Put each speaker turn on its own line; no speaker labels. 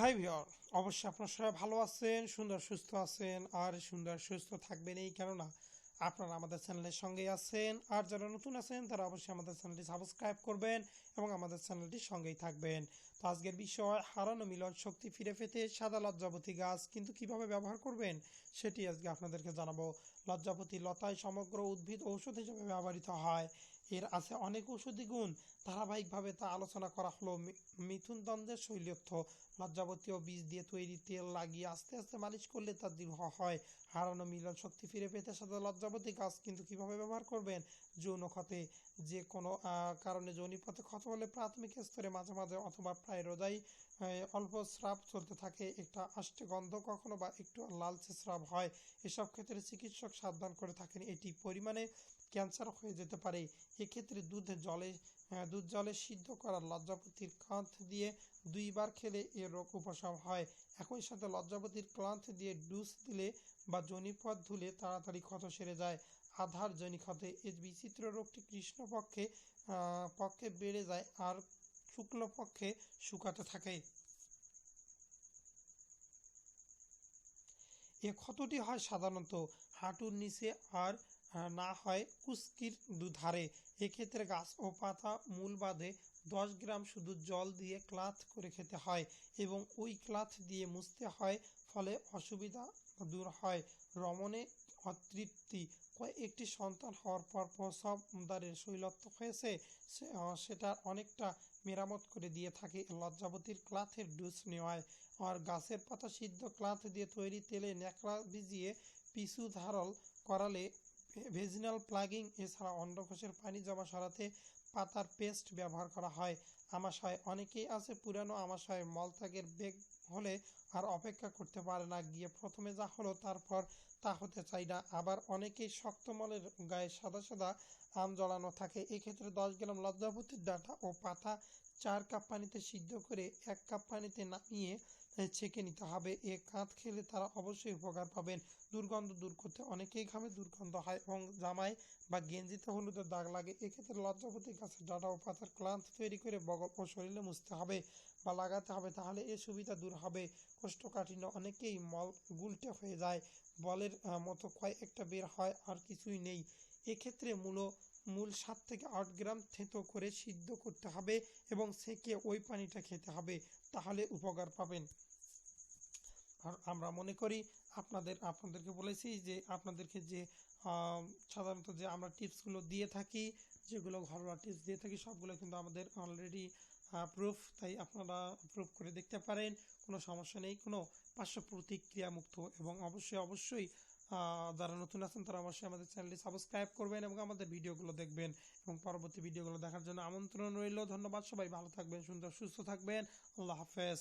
High viewer অবশ্যই আপনারা সবাই ভালো আছেন, সুন্দর, সুস্থ আছেন, আর সুন্দর, সুস্থ থাকবেন এই কেননা আপনারা আমাদের চ্যানেলের সঙ্গেই আছেন। আর যারা নতুন আছেন, তারা অবশ্যই আমাদের চ্যানেলটি সাবস্ক্রাইব করবেন এবং আমাদের চ্যানেলটির সঙ্গেই থাকবেন। তো আজকের বিষয়, হারানো মিলন শক্তি ফিরে পেতে সাদা লজ্জাবতী গাছ কিন্তু কীভাবে ব্যবহার করবেন, সেটি আজকে আপনাদেরকে জানাব। লজ্জাপতি লতায় সমগ্র উদ্ভিদ ঔষধ হিসেবে ব্যবহৃত হয়। এর আছে অনেক ঔষধি গুণ। ধারাবাহিকভাবে তা আলোচনা করা হলো মিথুন দ্বন্দ্বের শৈল্যর্থ লজ্জাবতী ও বীজ দিয়ে তৈরি তেল লাগিয়ে আস্তে আস্তে মালিশ করলে তা দৃঢ় হয়। হারানো মিলন শক্তি ফিরে পেতে সাথে লজ্জাবতী গাছ কিন্তু কীভাবে ব্যবহার করবেন? যৌন ক্ষতে। যে কোনো কারণে যৌনিপথে ক্ষত হলে প্রাথমিক স্তরে মাঝে মাঝে অথবা প্রায় রোজাই অল্প স্রাব চলতে থাকে। একটা আষ্টে গন্ধ কখনো বা একটু লালচে স্রাব হয়। এসব ক্ষেত্রে চিকিৎসক সাবধান করে থাকেন। এটি পরিমাণে ক্যান্সার হয়ে যেতে পারে। এক্ষেত্রে দুধ জলে দুধ জলে সিদ্ধ করা লজ্জাপতির কাঁধ দিয়ে দুইবার খেলে এ রোগ উপশম হয়। একই সাথে লজ্জাপতির ক্লান্থ দিয়ে ডুস দিলে বা জনিপথ ধুলে তাড়াতাড়ি ক্ষত সেরে যায়। আধার জনিক্ষতে এই বিচিত্র রোগটি কৃষ্ণপক্ষে পক্ষে বেড়ে যায় আর শুক্লপক্ষে শুকাতে থাকে। এ ক্ষতটি হয় সাধারণত হাঁটুর নিচে আর না হয় কুস্কির দুধারে। এক্ষেত্রে গাছ ও পাতা মূল বাদে দশ গ্রাম শুধু জল দিয়ে ক্লাথ করে খেতে হয় এবং ওই ক্লাথ দিয়ে মুছতে হয়, ফলে অসুবিধা দূর হয়। রমণে অতৃপ্তি। কয়েকটি সন্তান হওয়ার পর প্রসব দ্বারের শৈলত্ব হয়েছে সেটার সেটা অনেকটা মেরামত করে দিয়ে থাকে লজ্জাবতীর ক্লাথের ডুস নেওয়ায়। আর গাছের পাতা সিদ্ধ ক্লাথ দিয়ে তৈরি তেলে ন্যাকড়া ভিজিয়ে পিছু ধারল করালে ভেজিনাল প্লাগিং, এছাড়া অন্ডকোষের পানি জমা সরাতে পাতার পেস্ট ব্যবহার করা হয়। আমাশয় অনেকেই আছে পুরানো আমাশয় মলত্যাগের বেগ হলে আর অপেক্ষা করতে পারে না। গিয়ে প্রথমে যা হলো তারপর তা হতে চাই না। আবার অনেকেই শক্ত মলের গায়ে সাদা সাদা আম জড়ানো থাকে। এক্ষেত্রে দশ গ্রাম লজ্জাপতির ডাঁটা ও পাতা চার কাপ পানিতে সিদ্ধ করে এক কাপ পানিতে নামিয়ে ছেঁকে নিতে হবে। এ কাঁধ খেলে তারা অবশ্যই উপকার পাবেন। দুর্গন্ধ দূর করতে অনেকেই ঘামে, দুর্গন্ধ হয় এবং জামায় বা গেঞ্জিতে হলুদের দাগ লাগে। এক্ষেত্রে লজ্জাপতি গাছের ডাঁটা ও পাতার ক্লান্ত তৈরি করে বগল ও শরীরে মুছতে হবে বা লাগাতে হবে তাহলে এ সুবিধা দূর হবে। কোষ্ঠকাঠিন্য অনেকেই মল গুলটে হয়ে যায়। বলের মতো কয়েকটা বের হয় আর কিছুই নেই। এক্ষেত্রে মূল মূল সাত থেকে আট গ্রাম থেতো করে সিদ্ধ করতে হবে এবং সেকে ওই পানিটা খেতে হবে, তাহলে উপকার পাবেন। আর আমরা মনে করি, আপনাদের, আপনাদেরকে বলেছি যে আপনাদেরকে যে সাধারণত যে আমরা টিপসগুলো দিয়ে থাকি, যেগুলো ঘরোয়া টিপস দিয়ে থাকি, সবগুলো কিন্তু আমাদের অলরেডি প্রুফ তাই আপনারা প্রুফ করে দেখতে পারেন, কোনো সমস্যা নেই, কোনো পার্শ্ব প্রতিক্রিয়া মুক্ত এবং অবশ্যই অবশ্যই যারা নতুন আছেন তারা অবশ্যই আমাদের চ্যানেলটি সাবস্ক্রাইব করবেন এবং আমাদের ভিডিওগুলো দেখবেন এবং পরবর্তী ভিডিওগুলো দেখার জন্য আমন্ত্রণ রইল। ধন্যবাদ, সবাই ভালো থাকবেন, সুন্দর, সুস্থ থাকবেন। আল্লাহ হাফেজ।